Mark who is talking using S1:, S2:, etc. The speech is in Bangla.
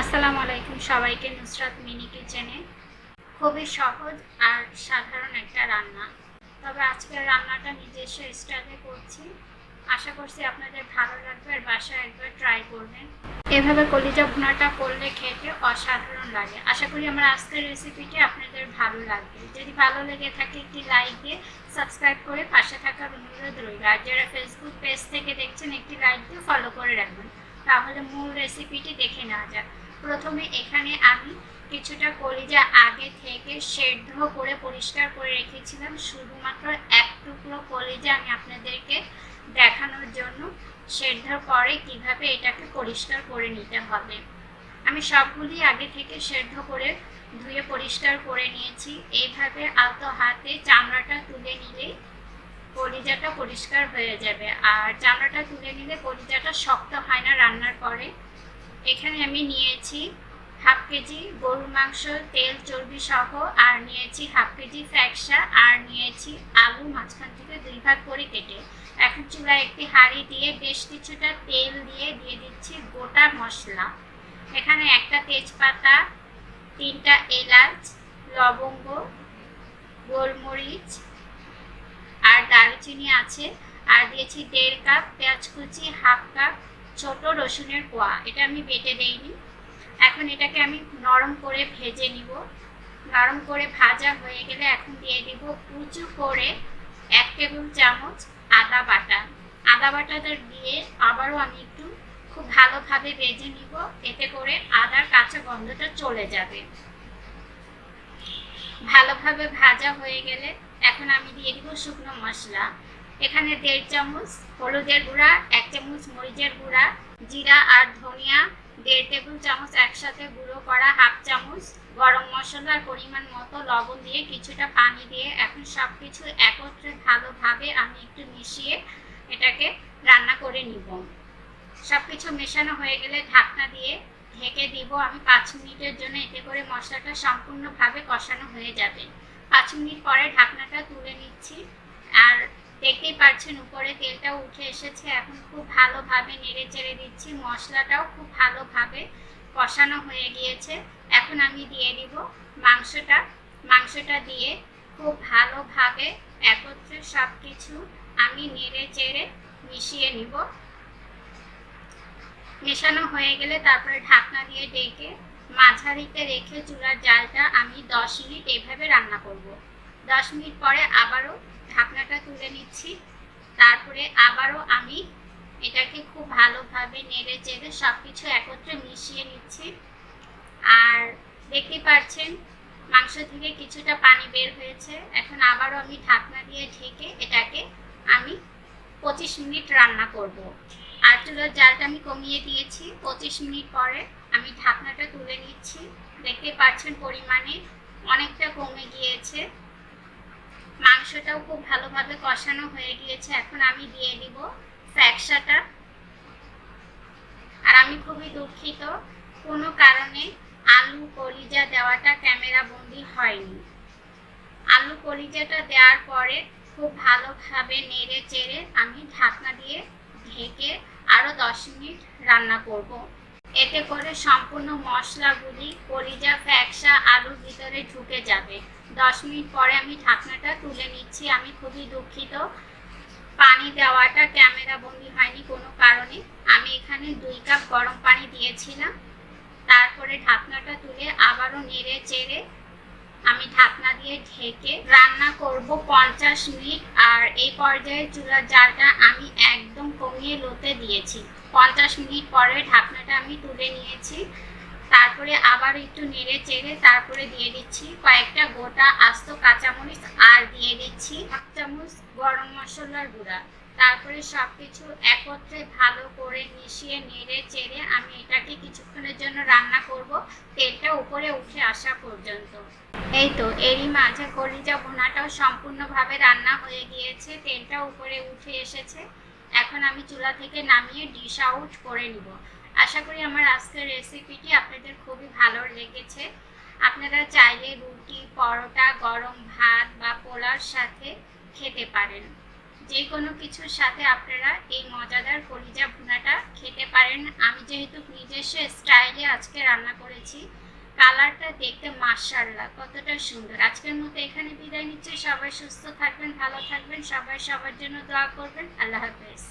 S1: আসসালামু আলাইকুম সবাইকে নুসরাত মিনি কিচেনে। খুবই সহজ আর সাধারণ একটা রান্না। তবে আজকের রান্নাটা নিজস্ব স্টাইলে করছি। আশা করছি আপনাদের ভালো লাগবে আর বাসায় একবার ট্রাই করবেন। এভাবে কলিজা ভুনাটা করলে খেতে অসাধারণ লাগে। আশা করি আমার আজকের রেসিপিটি আপনাদের ভালো লাগবে। যদি ভালো লেগে থাকে একটি লাইক দিয়ে সাবস্ক্রাইব করে পাশে থাকার অনুরোধ রইল। আর যারা ফেসবুক পেজ থেকে দেখছেন একটি লাইক দিয়ে ফলো করে রাখবেন। তাহলে মূল রেসিপিটি দেখে নেওয়া যাক। প্রথমে এখানে আমি কিছুটা কলিজা আগে থেকে সেদ্ধ করে, পরিষ্কার করে রেখেছিলাম। শুধুমাত্র এক টুকরো কলিজা আমি আপনাদেরকে দেখানোর জন্য সেদ্ধ পরে কীভাবে এটাকে পরিষ্কার করে নিতে হবে। আমি সবগুলি আগে থেকে সেদ্ধ করে ধুয়ে পরিষ্কার করে নিয়েছি। এইভাবে আলতো হাতে চামড়াটা তুলে নিলে কলিজাটা পরিষ্কার হয়ে যাবে। আর চামড়াটা তুলে নিলে কলিজাটা শক্ত হয় না রান্নার পরে। এখানে আমি নিয়েছি হাফ কেজি গরুর মাংস, তেল, চর্বি সহ, আর নিয়েছি হাফ কেজি ফ্যাকসা, আর নিয়েছি আলু মাঝখান থেকে দুই ভাগ করে কেটে। এখন চুলায় একটি হাঁড়ি দিয়ে বেশ কিছুটা তেল দিয়ে দিয়ে দিচ্ছি গোটা মশলা। এখানে একটা তেজপাতা, তিনটা এলাচ, লবঙ্গ, গোলমরিচ দারুচিনি আছে। আর দিয়েছি দেড় কাপ পেঁয়াজ কুচি, হাফ কাপ ছোট রসুনের কোয়া। এটা আমি বেটে দেইনি। এখন এটাকে আমি নরম করে ভেজে নিব। নরম করে ভাজা হয়ে গেলে এখন দিয়ে দিব উঁচু করে এক টেবিল চামচ আদা বাটা। আদা বাটাটা দিয়ে আবারও আমি একটু খুব ভালোভাবে ভেজে নিব। এতে করে আদার কাঁচা গন্ধটা চলে যাবে। ভালোভাবে ভাজা হয়ে গেলে এখন আমি দিয়ে দিব শুকনো মশলা। এখানে দেড় চামচ হলুদের গুঁড়া, এক চামচ মরিচের গুঁড়া, জিরা আর ধনিয়া, দেড় টেবিল চামচ একসাথে গুঁড়ো করা, হাফ চামচ গরম মশলার পরিমাণ মতো লবণ দিয়ে কিছুটা পানি দিয়ে এখন সব কিছু একত্রে ভালোভাবে আমি একটু মিশিয়ে এটাকে রান্না করে নিব। সব কিছু মেশানো হয়ে গেলে ঢাকনা দিয়ে ঢেকে দিব। আমি পাঁচ মিনিটের জন্য এতে করে মশলাটা সম্পূর্ণভাবে কষানো হয়ে যাবে। পাঁচ মিনিট পরে ঢাকনাটা তুলে নিচ্ছি। আর দেখতেই পাচ্ছেন, উপরে তেলটা উঠে এসেছে। এখন খুব ভালোভাবে নেড়ে চেড়ে দিচ্ছি। মশলাটাও খুব ভালোভাবে কষানো হয়ে গিয়েছে। এখন আমি দিয়ে দিব মাংসটা। মাংসটা দিয়ে খুব ভালোভাবে একত্রে সব কিছু আমি নেড়ে চেড়ে মিশিয়ে নিব। মেশানো হয়ে গেলে তারপরে ঢাকনা দিয়ে ডেকে মাঝারিতে রেখে চুলার জালটা আমি দশ মিনিট এইভাবে রান্না করব। দশ মিনিট পরে আবারও ঢাকনাটা তুলে নিচ্ছি। তারপরে আবারও আমি এটাকে খুব ভালোভাবে নেড়ে চেড়ে সব কিছু একত্রে মিশিয়ে নিচ্ছি। আর দেখতে পাচ্ছেন, মাংস থেকে কিছুটা পানি বের হয়েছে। এখন আবারও আমি ঢাকনা দিয়ে ঢেকে এটাকে আমি পঁচিশ মিনিট রান্না করব। আর চুলোর জালটা আমি কমিয়ে দিয়েছি, পঁচিশ মিনিট পরে আমি ঢাকনাটা তুলে নিচ্ছি। দেখতে পাচ্ছেন পরিমাণে অনেকটা কমে গিয়েছে। মাংসটাও খুব ভালোভাবে কষানো হয়ে গিয়েছে। এখন আমি দিয়ে দিব ফ্যাকসাটা। আর আমি খুবই দুঃখিত, কোনো কারণে আলু কলিজা দেওয়াটা ক্যামেরা বন্দি হয়নি। আলু কলিজাটা দেওয়ার পরে খুব ভালোভাবে নেড়ে চেড়ে আমি ঢাকনা দিয়ে ঢেকে আরও দশ মিনিট রান্না করব। এতে করে সম্পূর্ণ মশলাগুলি, কলিজা, ফ্যাকসা, আলুর ভিতরে ঢুকে যাবে। দশ মিনিট পরে আমি ঢাকনাটা তুলে নিচ্ছি। আমি খুবই দুঃখিত। পানি দেওয়াটা ক্যামেরা বন্দি হয়নি কোনো কারণে। আমি এখানে দুই কাপ গরম পানি দিয়েছিলাম। তারপরে ঢাকনাটা তুলে আবারও নেড়ে চেড়ে আমি ঢাকনা দিয়ে ঢেকে রান্না করব পঞ্চাশ মিনিট আর এই পর্যায়ে চুলার জালটা আমি একদম কমিয়ে লোতে দিয়েছি। পঞ্চাশ মিনিট পরে ঢাকনাটা আমি তুলে নিয়েছি। তারপরে আবার একটু নেড়ে চেড়ে তারপরে দিয়ে দিচ্ছি কয়েকটা গোটা আস্ত কাঁচামরিচ আর দিয়ে দিচ্ছি এক চামচ গরম মশলার গুঁড়া। তারপরে সব কিছু একত্রে ভালো করে মিশিয়ে নেড়ে চেড়ে আমি এটাকে কিছুক্ষণের জন্য রান্না করব। তেলটা উপরে উঠে আসা পর্যন্ত। এই তো এরই মাঝে কলিজা ভুনাটাও সম্পূর্ণভাবে রান্না হয়ে গিয়েছে, তেলটা উপরে উঠে এসেছে। এখন আমি চুলা থেকে নামিয়ে ডিশ আউট করে নিব। আশা করি আমার আজকের রেসিপিটি আপনাদের খুবই ভালো লেগেছে। আপনারা চাইলে রুটি, পরোটা, গরম ভাত বা পোলার সাথে খেতে পারেন। যে কোনো কিছুর সাথে আপনারা এই মজাদার কলিজা ভুনাটা খেতে পারেন। আমি যেহেতু নিজস্ব স্টাইলে আজকে রান্না করেছি কালারটা দেখতে মাসাল্লাহ কতটা সুন্দর। আজকের মতো এখানে বিদায় নিচ্ছে। সবাই সুস্থ থাকবেন, ভালো থাকবেন। সবাই সবার জন্য দোয়া করবেন। আল্লাহ হাফেজ।